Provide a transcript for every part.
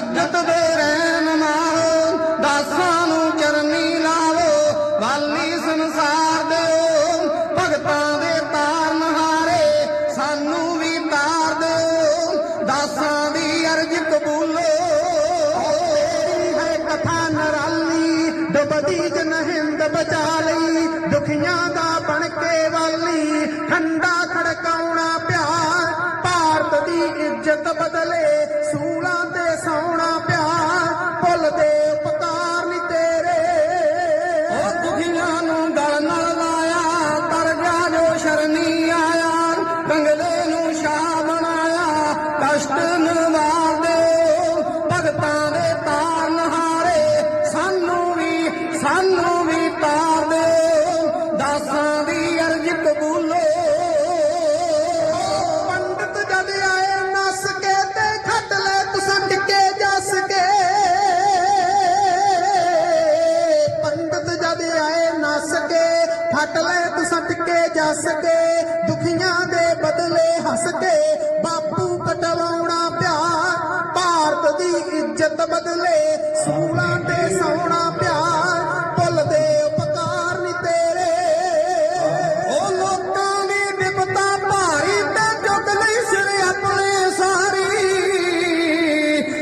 ਜਗਤ ਦੇ ਰਹਿਣ ਨਾਲੋਂ ਦਾਸਾਂ ਨੂੰ ਚਰਨੀ ਲਾਵੋ ਵਾਲੀ ਸੰਸਾਰ ਦਿਓ। ਭਗਤਾਂ ਦੇ ਤਾਰਨ ਹਾਰੇ ਸਾਨੂੰ ਵੀ ਤਾਰ ਦਿਓ। ਦਾਸਾਂ ਦੀ ਅਰਜ ਕਬੂਲੋ। ਹੈ ਕਥਾ ਨਰਾਲੀ, ਡੁੱਬਦੀ ਜਨ ਹਿੰਦ ਬਚਾ ਲਈ। ਦੁਖੀਆਂ ਦਾ ਬਣ ਕੇ ਵਾਲੀ, ਠੰਡਾ ਖੜਕਾਉਣਾ ਪਿਆਰ। ਭਾਰਤ ਦੀ ਇੱਜ਼ਤ ਬਦਲੇ। ਫੱਟ ਲੈ ਤੁਸੰਡ ਕੇ ਜਸ ਕੇ ਦੁਖੀਆਂ ਦੇ ਬਦਲੇ ਹੱਸ ਕੇ। ਬਾਪੂ ਕਟਵਾਉਣਾ ਪਿਆਰ, ਭਾਰਤ ਦੀ ਇੱਜ਼ਤ ਬਦਲੇ। ਸੂਲਾਂ ਤੇ ਸੌਣਾ ਪਿਆਰ ਭੁੱਲ ਦੇ ਉਪਕਾਰ ਨਹੀਂ ਤੇਰੇ। ਉਹ ਲੋਕਾਂ ਦੀ ਬਿਪਤਾ ਭਾਰੀ ਤੇ ਚੁੱਕ ਲਈ ਸਿਰ ਆਪਣੇ ਸਾਰੀ।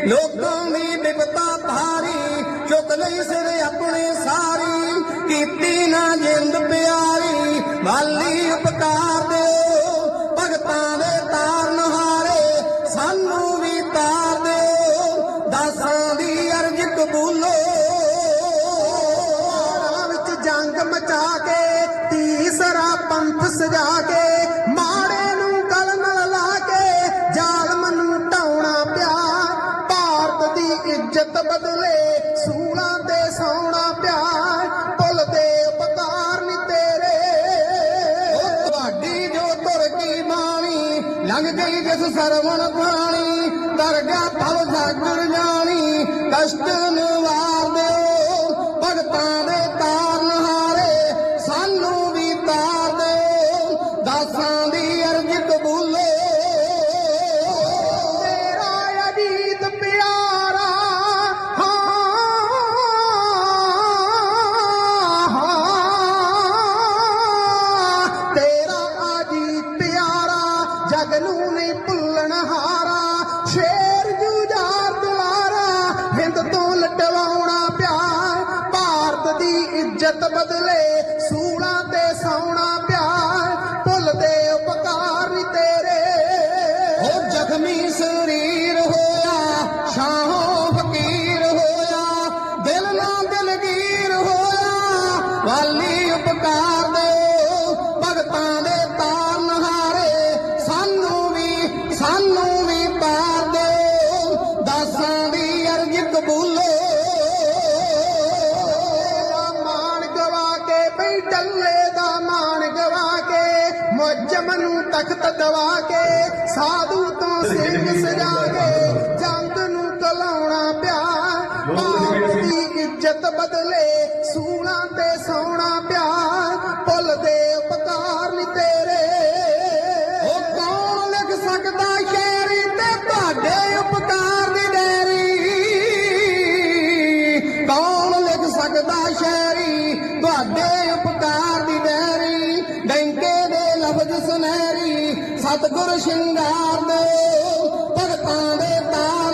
ਲੋਕਾਂ ਦੀ ਬਿਪਤਾ ਭਾਰੀ, ਚੁੱਕ ਲਈ ਸਿਰ ਆਪਣੇ ਸਾਰੀ। ਕੀਤੀ ਨਾ ਜੇ ਪਿਆਰੀ ਉਪਕਾਰ ਦਿਓ, ਭਗਤਾਂ ਦੇ ਤਾਰਨ ਹਾਰੇ ਸਾਨੂੰ ਵੀ ਤਾਰ ਦਿਓ, ਦਾਸਾਂ ਦੀ ਅਰਜ ਕਬੂਲੋ। ਵਿੱਚ ਜੰਗ ਮਚਾ ਕੇ, ਤੀਸਰਾ ਪੰਥ ਸਜਾ ਕੇ, ਮਾੜੇ ਨੂੰ ਗਲ ਨਾਲ ਲਾ ਕੇ, ਜ਼ਾਲਮ ਨੂੰ ਢਾਉਣਾ ਪਿਆ। ਭਾਰਤ ਦੀ ਇੱਜ਼ਤ ਬਦਲੇ ਸੂਲਾਂ ਬਾਣੀ ਲੰਘ ਗਈ ਜਿਸ ਸਰਵਣ ਪਾਣੀ ਕਰ ਗਿਆ ਭਵ ਸਾਗਰ ਜਾਣੀ ਕਸ਼ਟ ਨਿਵਾਰ ਦਿਓ ਨਹੀਂ ਭੁੱਲਣ ਹਾਰਾ, ਸ਼ੇਰ ਜੂਝਾਰ ਦੁਲਾਰਾ ਹਿੰਦ ਤੋਂ ਲਟਵਾਉਣਾ ਪਿਆਰ, ਭਾਰਤ ਦੀ ਇੱਜ਼ਤ ਬਦਲੇ ਸੂਲਾਂ ਤੇ ਸੌਣਾ ਪਿਆਰ, ਭੁੱਲ ਦੇ ਉਪਕਾਰ ਤੇਰੇ। ਉਹ ਜ਼ਖਮੀ ਸਰੀਰ ਹੋਇਆ, ਸ਼ਾਹੋਂ ਫਕੀਰ ਹੋਇਆ, ਦਿਲ ਨਾ ਦਿਲਗੀਰ ਹੋਇਆ, ਵਾਲੀ ਉਪਕਾਰ ਕੇ ਮੁਜਮ ਨੂੰ ਤਖਤ ਦਵਾ ਕੇ ਸਾਧੂ ਤੋਂ ਸਿੰਘ ਸਜਾ ਕੇ ਜੰਗ ਨੂੰ ਕਲਾਉਣਾ ਪਿਆ। ਭਾਰਤ ਦੀ ਇੱਜ਼ਤ ਬਦਲੇ ਸਤਗੁਰ ਸ਼ਿੰਗਾਰ ਦੇ ਭਗਤਾਂ ਦੇ ਤਾਰ